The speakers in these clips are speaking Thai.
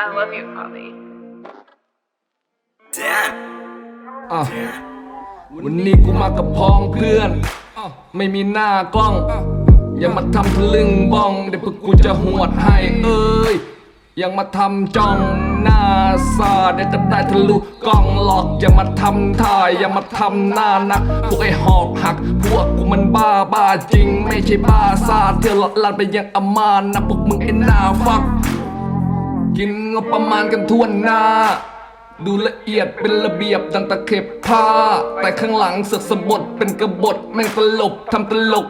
I love you, Polly. อะวันนี้กูมากับพ้องเพื่อนไม่มีหน้ากล้องอย่ามาทำทะลึ่งบ้องเดี๋ยวพวกกูจะหวดให้เอ้ยยังมาทำจ้องหน้าซาเดี๋ยวจะได้ทะลุกล้องหลอกอย่ามาทำท่าอย่ามาทำหน้านัก พวกไอ้หอกหัก พวกกูมันบ้าบ้าจริง ไม่ใช่บ้าซาเที่ยวหลอดลานไปยังอามานนะพวกมึงไอ้หน้าฟัก กินงบประมาณกันทั่วหน้า ดูละเอียดเป็นระเบียบดังตะเข็บผ้า แต่ข้างหลังเสือกสะบดเป็นกระบฏแม่งตลบทำตลก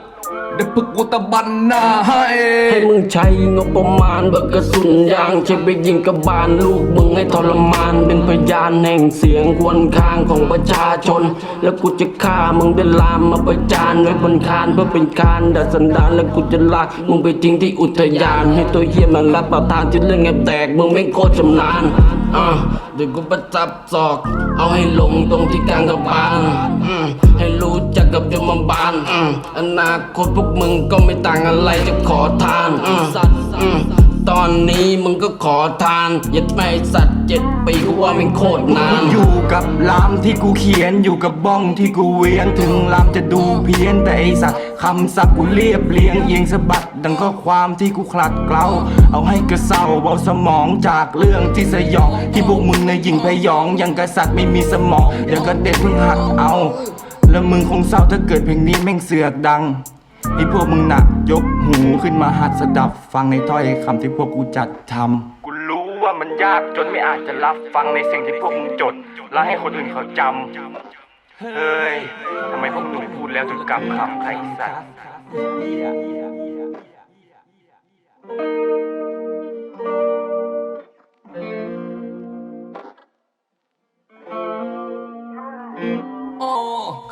เดี๋ยวพวกกูตะบันหน้าให้ให้มึงใช้งบประมาณเบิกกระสุนยางใช้ไปยิงกระบาลลูกมึงให้ทรมาน เป็นพยานแห่งเสียงควนคางของประชาชน แล้วกูจะฆ่ามึงเป็นลามมาประจานไว้บนคานเพื่อเป็นการดัดสันดานแล้วกูจะลากมึงไปทิ้งที่อุทยาน ให้ตัวเฮียมันรับประทานที่เรื่องแอบแตกมึงไม่โคตรชำนาญอะเดี๋ยวกูประจับศอก เอาให้ลงตรงที่กลางกระบาลอืม รู้จักกับยมบาลอนาคตพวกมึงก็ไม่ต่างอะไรจะขอทานอืมอืมตอนนี้มึงก็ขอทานยัดไม่สัตว์เจ็ดปีกูว่าม่งโคตรนานอยู่กับลามที่กูเขียนอยู่กับบ้องที่กูเวียนถึงลามจะดูเพี้ยนแต่ไอสัตว์คำศัพท์กูเรียบเรียงเอียงสะบัดดังข้อความที่กูคลัดเกลาเอาให้กระเซ้าเบาสมองจากเรื่องที่สยองที่พวกมึงในยยิงพยองยังกษัตริย์ไม่มีสมองเดี๋ยวก็เด็กเพิ่งหัดเอา แล้วมึงคงเศร้าถ้าเกิดเพลงนี้แม่งเสือกดังให้พวกมึงหน่ะยกหูขึ้นมาหัดสดับ ฟังในถ้อยคำที่พวกกูจัดทำกูรู้ว่ามันยากจนไม่อาจจะรับฟังในสิ่งที่พวกมึงจด แล้วให้คนอื่นเขาจำ เฮ้ยทำไมพวกหนูพูดแล้วถึงกำคำไอ้สัตว์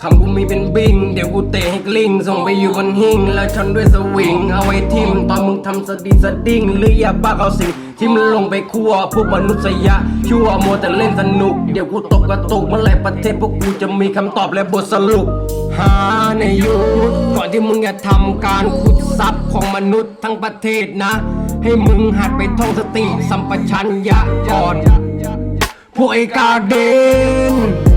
คำกูมีเป็นบิง เดี๋ยวกูเตะให้กลิ้ง ส่งไปอยู่บนหิ้ง แล้วชนด้วยสวิง เอาไว้ทิมตอนมึงทำสดีสดิ้งหรืออย่าบ้าเอาสิ่งที่มันลงไปคั่วพวกมนุษยะชั่วมัวแต่เล่นสนุก เดี๋ยวกูตกกระตุกเมื่อไรประเทศพวกกูจะมีคำตอบและบทสรุป หาในยุคก่อนที่มึงจะทำการขุดทรัพย์ของมนุษย์ทั้งประเทศนะ ให้มึงหัดไปท่องสติสัมปชัญญะก่อน พวกไอ้กาเดน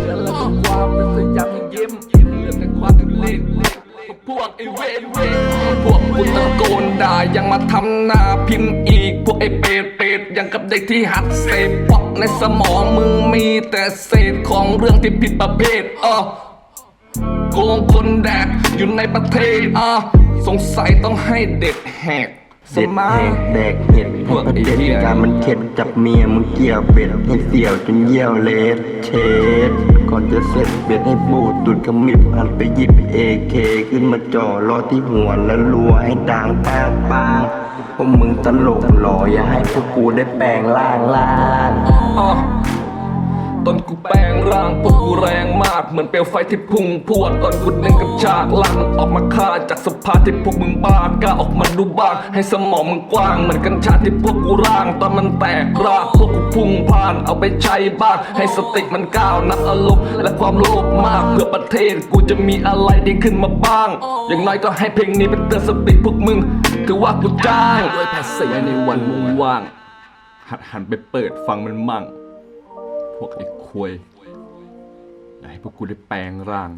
พวกกูตะโกนด่ายังมาทำหน้าพิมพ์อีก พวกไอ้เป็ดเป็ดยังกับเด็กที่หัดเสพเพราะในสมองมึงมีแต่เศษของเรื่องที่ผิดประเภทอะโกงคนแดกอยู่ในประเทศอะสงสัยต้องให้เด็กแหก สเด็ดมาแหร์กแดกเห็ดให้ประเด็จการมันเข็ดจับเมียมึงเกี่ยวเป็ดให้เสี่ยวจนเยี่ยวเลสเชดก่อนจะเสร็จเบ็ดให้บูดตุดขมิบหันไปหยิบเอเคขึ้นมาจ่อรอที่หัวแล้วรัวให้ดังปางป้างพวกมึงตลกหล่ออย่าให้พวกกูได้แปลงร่างล่างอะตอนกูแปลงางพวกกูแรงมาก เหมือนเปลวไฟที่พุ่งพวดตอนกูเล่นกับฉากหลังออกมาฆ่าจากสภาที่พวกมึงบ้ากล้าออกมาดูบ้าง ให้สมองมึงกว้าง เหมือนกัญชาที่พวกกูร่าง ตอนมันแตกรากพวกกูพุ่งผ่านเอาไปใช้บ้าง ให้สติมันก้าวนับอารมณ์และความโลภมากเพื่อประเทศกูจะมีอะไรดีขึ้นมาบ้าง อย่างน้อยก็ให้เพลงนี้เป็นเตือนสติพวกมึงถือว่ากูจ้างด้วยภาษีในวันว่างหัดหันไปเปิดฟังมันมั่ง พวกไอ้ควย ให้พวกกูได้แปลงร่าง